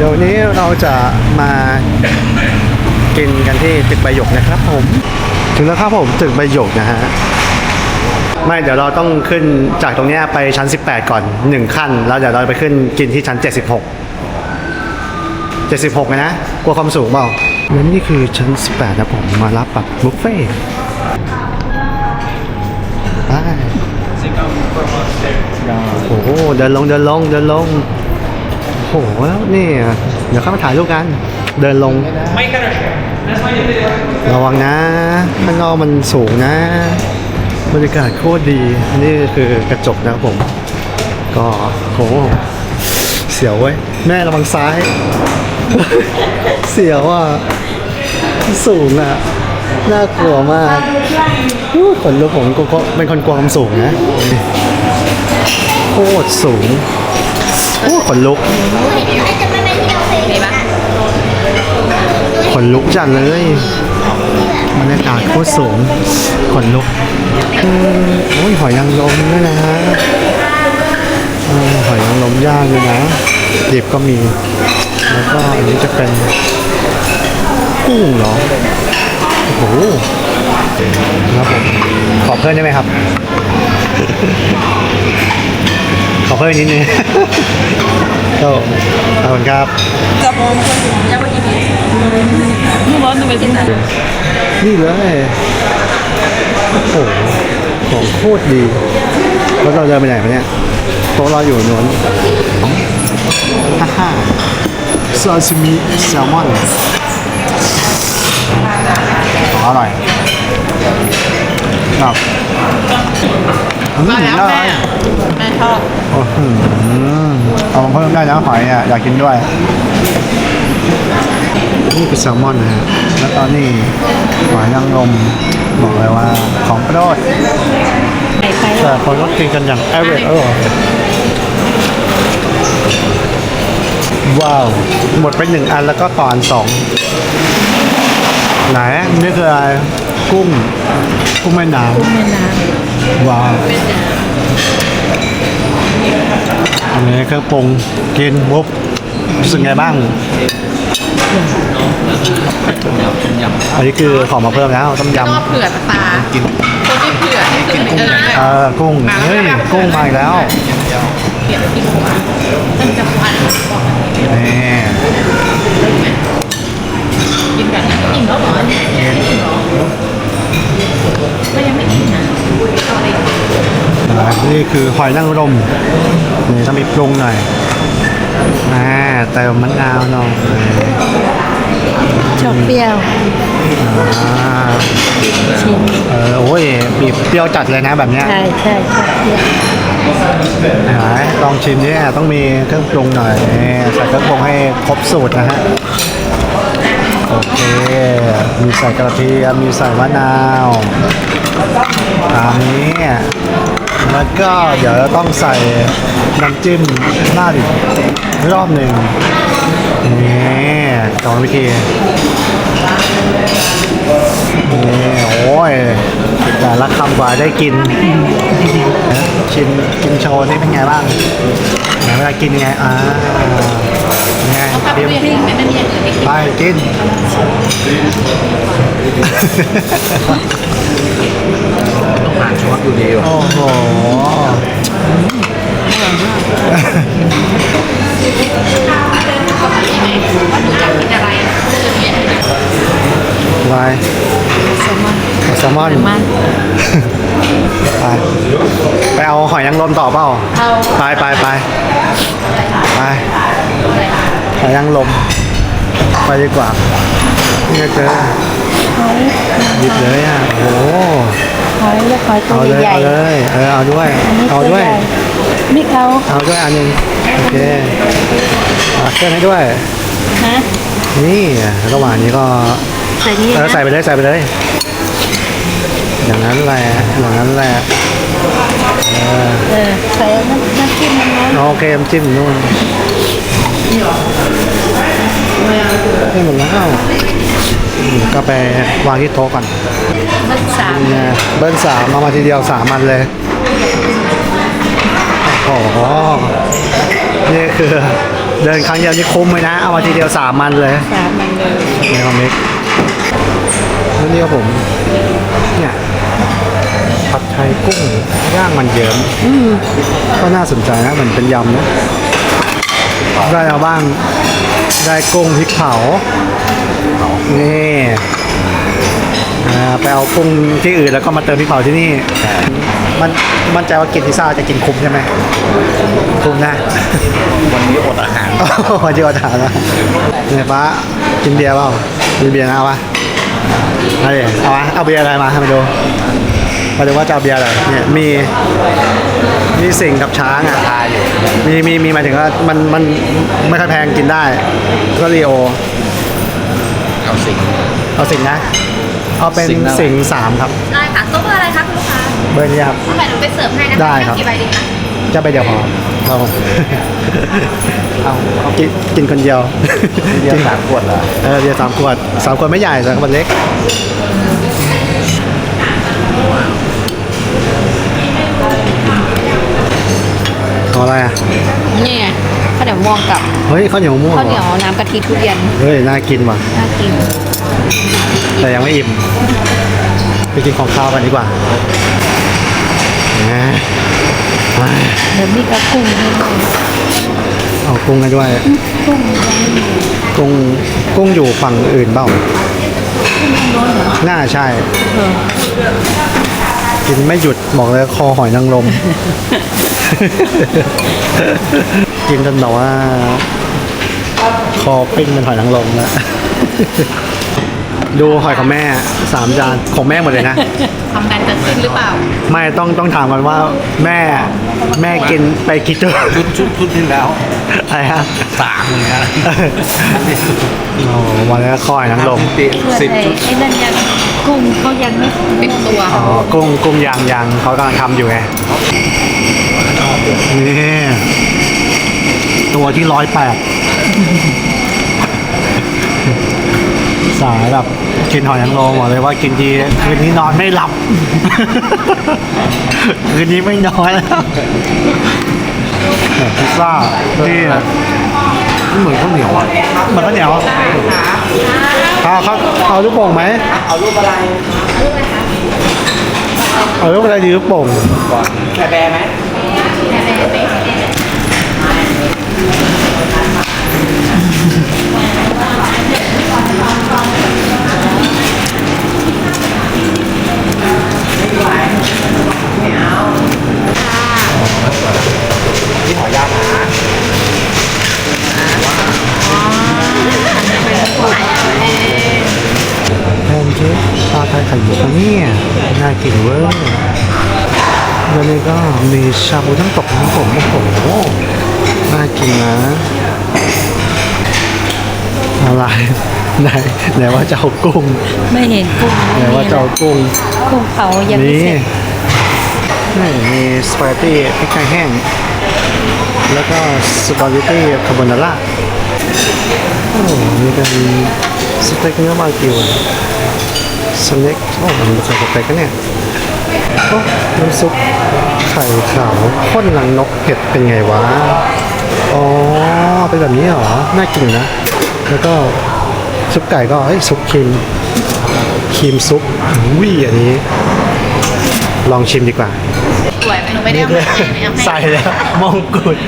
เดี๋ยวนี้เราจะมากินกันที่ตึกใบหยกนะครับผม ถึงแล้วครับผมตึกใบหยกนะฮะไม่เดี๋ยวเราต้องขึ้นจากตรงเนี้ยไปชั้น 18 ก่อน 1 ขั้น แล้วเดี๋ยวเราไปขึ้นกินที่ชั้น 76 76นะนะกลัวความสูงเปล่าแล้วนี่คือชั้น 18 นะผมมารับแบบบุฟเฟ่ต์ไปโอ้โหเดินลงเดินลงเดินลง โอ้โหแล้วนี่ เดี๋ยวเข้ามาถ่ายรูปกัน เดินลง ระวังนะข้างนอกมันสูงนะ บรรยากาศโคตรดี นี่คือกระจกนะครับผม ก็โห เสียวเว้ย แม่ระวังซ้าย เสียวอะ สูงอะ น่ากลัวมากอู้ขนลุกผมก็ก็เป็นคนกลัวความสูงนะ โคตรสูง อู้ขนลุก ขนลุกจัดเลยบรรยากาศโคตรสูง ขนลุกอืมโอ้ยหอยนางรมด้วยนะฮะอ่าหอยนางรมย่างเลยนะดิบก็มี แล้วก็อันนี้จะเป็นกุ้งเหรอ โอ้โหครับผมขอเพิ่มได้ไหมครับขอ เพิ่มนิดนึงก็ขอบคุณครับนี่เลยโอ้โหของโคตรดีแล้วเราเดินไปไหนมาเนี่ยโต๊ะเราอยู่น้นฮ่าฮ่าซาซิมิแซลมอนของอร่อยครับ มมาแล้วอร่แม่อยแม่ชอบโอ้โหเอามาเพิ่มได้นะหอยเนี่ยอยากกินด้วย นี่คือแซลมอนนะฮะแล้วตอนนี้หอยนางรมบอกเลยว่าของโปรดไข่ไข่แต่คนก็กินกันอย่างแอเวอร์เออว้าว หมดไปหนึ่งอันแล้วก็ต่ออันสองไหนนี่คืออะไรกุ้งกุ้งแม่น้กุ้งแม่น้ำ ว้าวอันนี้เครื่องปรุงกินปุ๊บรู้สึกไงบ้าง อันนี้คือของมาเพิ่มแล้วต้มยำ ก็เผื่อตากินคนที่เผื่อที่กินกุ้งเออกุ้งเฮ้ยกุ้งมาอีกแล้วเปลี่ยนที่หัวมันจะพันบอกนี่กินแบบนี้อิ่มแล้วเหรอมเหรอก็ยังไม่อิ่มนะเอาอะไรกิน อ่า นี่คือหอยนางรมนี่ต้องมีปรุงหน่อยอ่าเติมมะนาวหน่อยชอบเปรี้ยวอ่าชิมเออโอ้ยบีบเปรี้ยวจัดเลยนะแบบเนี้ย ใช่ใช่ชอบเปรี้ยวไหนลองชิมเนี่ยต้องมีเครื่องปรุงหน่อยนี่ใส่เครื่องปรุงให้ครบสูตรนะฮะ โอเค มีใส่กระเทียมมีใส่มะนาว ตามนี้ แล้วก็เดี๋ยวเราต้องใส่น้ำจิ้มหน้าดิรอบหนึ่งนี่กรรมวิธีนี่โอ้ยแต่ละคำกว่าได้กินชิมกินโชว์นี่เป็นไงบ้างไหนเวลากินไงอ่าไงถ้าเตรียมเปรี้ยวไม่ไม่มีอย่างอื่นให้กินไปกิน ต้องผ่านช็อตอยู่ดีว่ะโอ้โหว่าหนูอยากกินอะไรคือเนี่ยไปแซลมอนแซลมอนแซลมอนไปไปเอาหอยนางรมต่อเปล่าเอาไปไปไปไปหอยนางรมไปดีกว่านี่เจอ หยิบเลยอะโอ้โหหอยเลือกหอยตัเอาวเลยใหญ่เอาเลย เออเอาด้วย อันนี้เอาตัวด้วยใหญ่ไม่เอาเอาด้วยอันหนึงโอเคเอาเครื่องให้ด้วย ฮะนี่ระหว่างนี้ก็ใส่นี่เออนะใส่ไปเลยใส่ไปเลย อย่างนั้นแหละอย่างนั้นแหละเออใส่น้ำน้ำจิ้มมันนะโอเคน้ำจิ้มนู่น ให้หมดแล้วอืมก็ไปวางที่โต๊ะก่อนมันสามเนี่ยเบิ้ลสามมามาทีเดียวสามมันเลยโอ้โหนี่คือเดินครั้งเดียวนี่คุ้มเลยนะ เอามาทีเดียวสามมันเลยสามมันเลยในคอมิกแล้วนี่ครับผมเนี่ยผัดไทยกุ้งย่างมันเยิ้มก็น่าสนใจนะเหมือนเป็นยำนะ ได้เอาบ้าง ได้กุ้งพริกเผา นี่อ่าไปเอากุ้งที่อื่นแล้วก็มาเติมพริกเผาที่นี่ มันมันใจว่ากินพิซซ่าจะกินคุ้มใช่ไหมคุ้มนะ วันนี้อดอาหารวันที่เราถามนะเนี่ยฟ้ากินเบียร์เปล่ากินเบียร์นะเอาปะเอาดิเอาปะเอาเบียร์อะไรมาให้มาดูมาดูว่าจะเอาเบียร์อะไรเนี่ยมี มีสิงกับช้างอะทายอยู่มีมีมีหมายถึงว่ามันมันไม่ค่อยแพงกินได้ ก็รีโอ เอาสิ่งเอาสิงนะ เอาเป็นสิงห์อะไร สิงห์สามครับ ได้ค่ะโต๊ะเบอร์อะไรคะคุณลูกค้าเบอร์นี้ครับเอาไปหนูไปเสิร์ฟให้นะคะได้ครับ กี่ใบดีคะจะไปเดียวพอครับผมเอาเอากินกินคนเดียว เดียวสามขวดเหรอเออเบียร์สามขวดสามขวดไม่ใหญ่แต่ขวดเล็ก เอาอะไรอะ นี่ไงข้าวเหนียวมองกับ เฮ้ยข้าวเหนียวมะม่วงข้าวเหนียวเหรอน้ำกะทิทุเรียน เฮ้ยน่ากินว่ะ น่ากิน แต่ยังไม่อิ่ม ไปกินของข้าวกันดีกว่านะมาเดี๋ยวมีกระกุ้งให้ด้วยเอากุ้งกันด้วยกุ้งกุ้ง กุ้งอยู่ฝั่งอื่นเปล่าน่าใช่เออกินไม่หยุดบอกเลยคอหอยนางรม กินจนแบบว่า คอปิ้งเป็นหอยนางรมแล้วดูหอยของแม่สามจานของแม่หมดเลยนะ ความดันจะขึ้นหรือเปล่า ไม่ต้องต้องถามกันว่าแม่แม่กินไปกี่ตัวชุดชุดชุดที่แล้วอะไรฮะสามเหมือนกันโอ้วันนี้คอยนางรมติสิบชุดไอ้นั่นยังกุ้งเขายังไม่ติดตัวอ๋อกุ้งกุ้งยางยางเขากำลังทำอยู่ไงนี่ตัวที่ร้อยแปด สายแบบกินหอยนางรมบอกเลยว่ากินทีคืนนี้นอนไม่หลับ คืนนี้ไม่นอนแล้วเนี่ยพิซซ่าที่เหมือนข้าวเหนียวอะมันก็เหนียวเอาเขาเอาลูกโป่งไหมเอารูปอะไรเอาลูกอะไรดีลูกโป่งก่อนแบแบไหม ที่หอยากหาแพนเค้กชาไทยไข่มุกนะเนี่ยน่ากินเว้ยแล้วนี่ก็มีชาบูทั้งตกทั้งผมโอ้โหน่ากินนะ อะไรไหนไหนว่าจะเอากุ้งไม่เห็นกุ้งไหนว่าจะเอากุ้งกุ้งเผายังไม่นี่เสร็จนี่มีสปาเกตตี้พริกไทยแห้ง แล้วก็สปาเกตตี้คาโบนาร่าโอ้นี่เป็นสเต็กเนื้อวากิวสเน็กโอ้มันเป็นสเต็กกันเนี่ยโอ้น้ำซุปไข่ขาวข้นหลังนกเผ็ดเป็นไงวะ อ๋อ เป็นแบบนี้เหรอ น่ากินอยู่นะ แล้วก็ซุปไก่ก็เอ้ยซุปครีมครีมซุปวิอันนี้ ลองชิมดีกว่าสวยไหมหนูไม่ได้เอามาให้ไม่เอาให้ ใส่แล้วมงกุฎ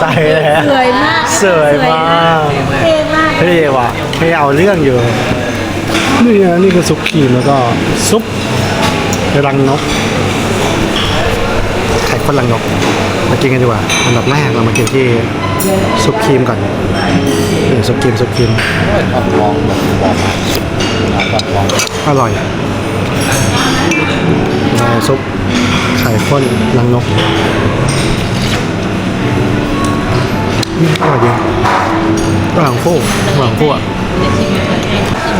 ใส่แล้วสวยมากสวยมากเท่มากเท่ว่ะเท่เอาเรื่องอยู่นี่นะนี่คือซุปครีมแล้วก็ซุปรังนกไข่ข้นรังนกมากินกันดีกว่าอันดับแรกเรามากินที่ซุปครีมก่อน นี่ซุปครีมซุปครีมทอดลองแบบบอกมาทอดลองอร่อยแม่ซุปไข่ข้นรังนกอืมอร่อยดีหลังฟูหลังฟูอะ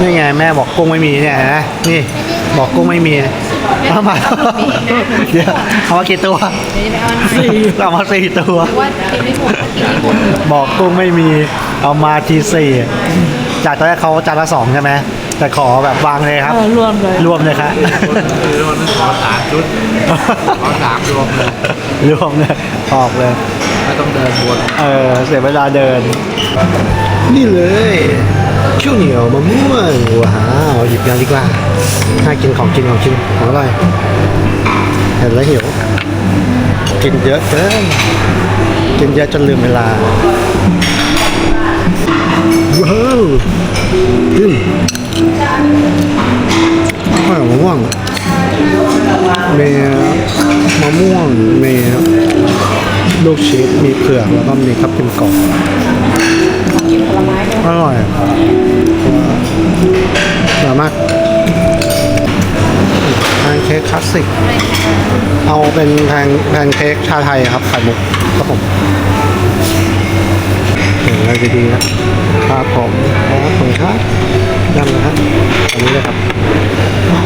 นี่ไงแม่บอกกุ้งไม่มีเนี่ยนะนี่บอกกุ้งไม่มีเอามาเดี๋ยวเอามากี่ตัวเดี๋ยวจะไปเอาอันใหม่สี่เอามาสี่ตัวว่ากินไม่หมดกินไม่หมดบอกกุ้งไม่มี เอามาทีสี่จากตอนแรกเขาจานละสองใช่ไหมแต่ขอแบบวางเลยครับรวมเลย รวมเลยครับคือวันนึงขอสามชุดขอสามรวมเลยรวมเลยออกเลยแล้วต้องเดินวนเออเสียเวลาเดิน นี่เลยข้าวเหนียวมะม่วงว้าวหยิบกันดีกว่าน่ากินของกินของกินของอร่อยเห็นแล้วหิวกินเยอะเกินกินเยอะจนลืมเวลา ว้มข้าวมะม่วงมีมะม่วงมีลูกชีสมีเผือกแล้วก็มีทับทิมกรอบกินผลไม้ด้วยอร่อยสามารถแพนเค้กคลาสสิก เอาเป็นแพนแพนเค้กชาไทยครับไข่มุกครับผม อะไรดีๆนะครับผมครับผมครับนั่นนะครับอันนี้เลยครับ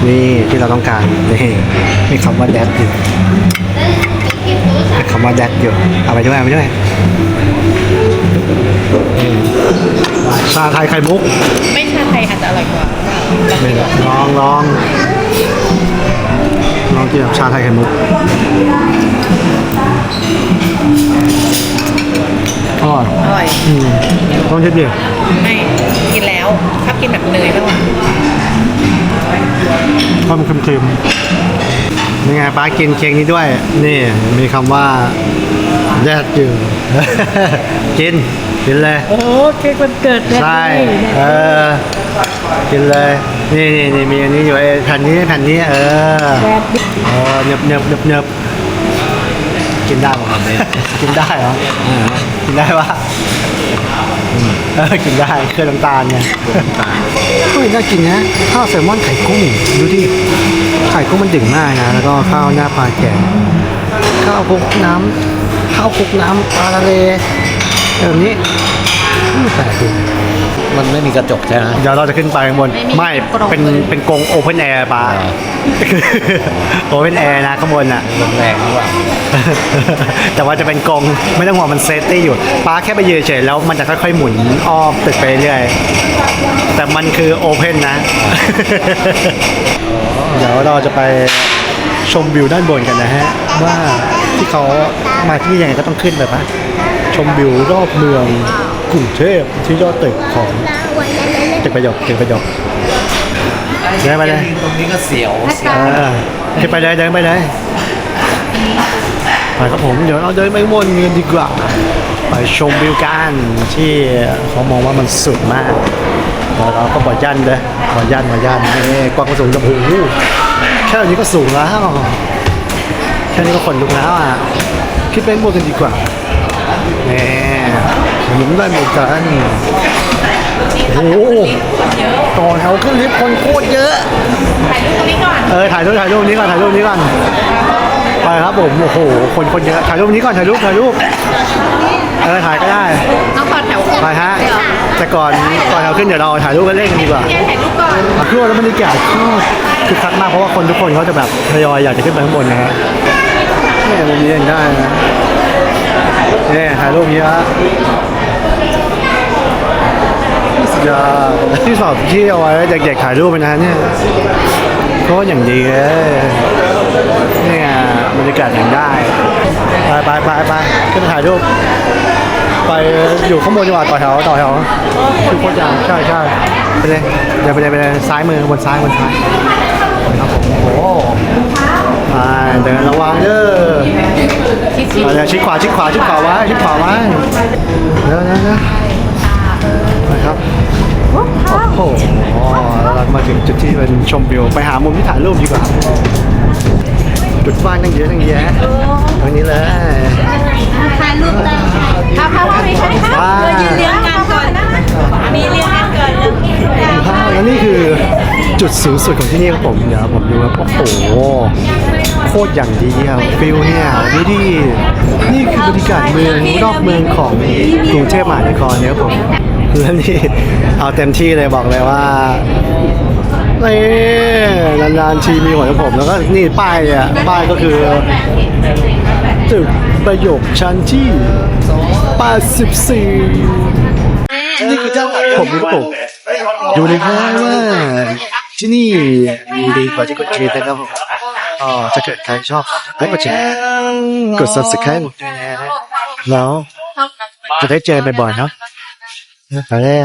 นี่ที่เราต้องการนี่มีคำว่าแดดอยู่มีคำว่าแดดอยู่เอาไปด้วยเอาไปด้วยอืมชาไทยไข่มุก ไม่ชาไทยอาจจะอร่อยกว่าไม่ได้ลองลองลองกินกับชาไทยไข่มุก อร่อยอร่อยอืมลองชิมดิไม่กินแล้วชอบกินแบบเนยมากกว่าความเค็มๆนี่ไงป้ากินเค้กนี้ด้วย นี่มีคำว่าแยกอยู่ กิน กินเลย โอ้เค้กวันเกิดใช่เออกินเลย นี่นี่นี่มีอันนี้อยู่ไอ้แผ่นนี้แผ่นนี้ เออแดดดิเออเนบเนบเนบเนบ กินได้ป่ะกินได้เหรอเออกินได้ปะอืมเออกินได้เครื่องน้ำตาลไงเฮ้ยน่ากินนะข้าวแซลมอนไข่กุ้งดูดิไข่กุ้งมันดึงมากนะ แล้วก็ข้าวหน้าปลาแกงข้าวคลุกน้ำข้าวคลุกน้ำปลาทะเลแบบนี้อืมแปลกดีมันไม่มีกระจกใช่ไหมเดี๋ยวเราจะขึ้นไปข้างบน ไม่ เป็นเป็นกรงโอเพนแอร์ปลาโอเพนแอร์นะข้างบนอะลมแรงหรือเปล่า แต่ว่าจะเป็นกรงไม่ต้องห่วงมันเซฟตี้อยู่ป้าแค่ไปยืนเฉยแล้วมันจะค่อยๆหมุนอ้อมตึกไปเรื่อยแต่มันคือโอเพนนะ เดี๋ยวเราจะไปชมวิวด้านบนกันนะฮะ ว่าที่เขามาที่นี่ยังไงก็ต้องขึ้นไปปะชมวิวรอบเมืองกรุงเทพที่ยอดตึกของตึกประโยคตึกประโยคเดินไปเลยตรงนี้ก็เสียวเสียวเออขึ้นไปเลยเดินไปเลย ไปครับผมเดี๋ยวเราเดินไปบนกันดีกว่า ไปชมวิวกันที่เขามองว่ามันสุดมากแล้วเราก็บ่อยันเลยบ่อยันบ่อยันนี่กว้างกระสูงกับหูแค่นี้ก็สูงแล้วแค่นี้ก็ขนลุกแล้วอะคิดไปบนกันดีกว่าแหมหนุนได้หมดกันโอ้โหต่อแถวขึ้นลิฟต์คนโคตรเยอะถ่ายรูปตรงนี้ก่อนเออถ่ายรูปถ่ายรูปนี้ก่อนถ่ายรูปนี้ก่อน ไปครับผม โอ้โห คนคนเยอะ ถ่ายรูปนี้ก่อน ถ่ายรูป ถ่ายรูป เออ ถ่ายก็ได้ ต้องต่อแถวไปฮะ แต่ก่อนก่อนเราขึ้นเดี๋ยวเราถ่ายรูปกันเล่นกันดีกว่าแกถ่ายรูปก่อนอะคือว่าแล้วบรรยากาศก็คือคักมากเพราะว่าคนทุกคนเขาจะแบบทยอยอยากจะขึ้นไปข้างบนนะฮะเนี่ยมุมนี้ยังได้นะเนี่ยถ่ายรูปเยอะสุดยอดที่สอบที่เอาไว้เด็กๆถ่ายรูปไปนะเนี่ยก็อย่างดีเลยเนี่ยบ รรยากาศอย่างได้ ไปไปไปไปขึ้นไปถ่ายรูป ไปอยู่ข้างบนดีกว่าต่อแถวต่อแถวคือโคตรยาวใช่ใช่ไปเลยเดี๋ยวไปเลยไปเลยซ้ายมือบนซ้ายบนซ้ายครับผมโอ้โหไปเดินระวังเด้อชิดชิดเอาเดี๋ยวชิดขวาชิดขวาชิดขวาไว้ชิดขวาไว้เดี๋ยวเดี๋ยวเดี๋ยวไปครับโอ้โหแล้วเรามาถึงจุดที่เป็นชมวิวไปหามุมที่ถ่ายรูปดีกว่า จุดว่างตั้งเยอะตั้งแยะตรงนี้เลยถ่ายรูปได้ค่ะพาพาไปใช่ไหมคะว้าวยืนเรียงกันก่อนนะมีเรียงกันก่อนเรื่องแล้วนี่คือจุดสูงสุดของที่นี่ครับผมเดี๋ยวผมดูครับโอ้โหโคตรอย่างดีอะฟิลเนี่ยดูดินี่คือบรรยากาศเมืองรอบเมืองของกรุงเทพมหานครเนี่ยครับผมแล้วนี่เอาเต็มที่เลยบอกเลยว่า นี่นานๆทีมีหัวของผมแล้วก็นี่ป้ายอะป้ายก็คือตึกประโยคชั้นที่ 84นี่คือเจ้าผมรู้ผมดูเลยครับว่าที่นี่มีดีกว่าที่กดเชร์นะครับผมอ๋อถ้าเกิดใครชอบให้กดแชร์กด subscribe ผมด้วยนะแล้วจะได้เจอบ่อยๆเนาะไปเลย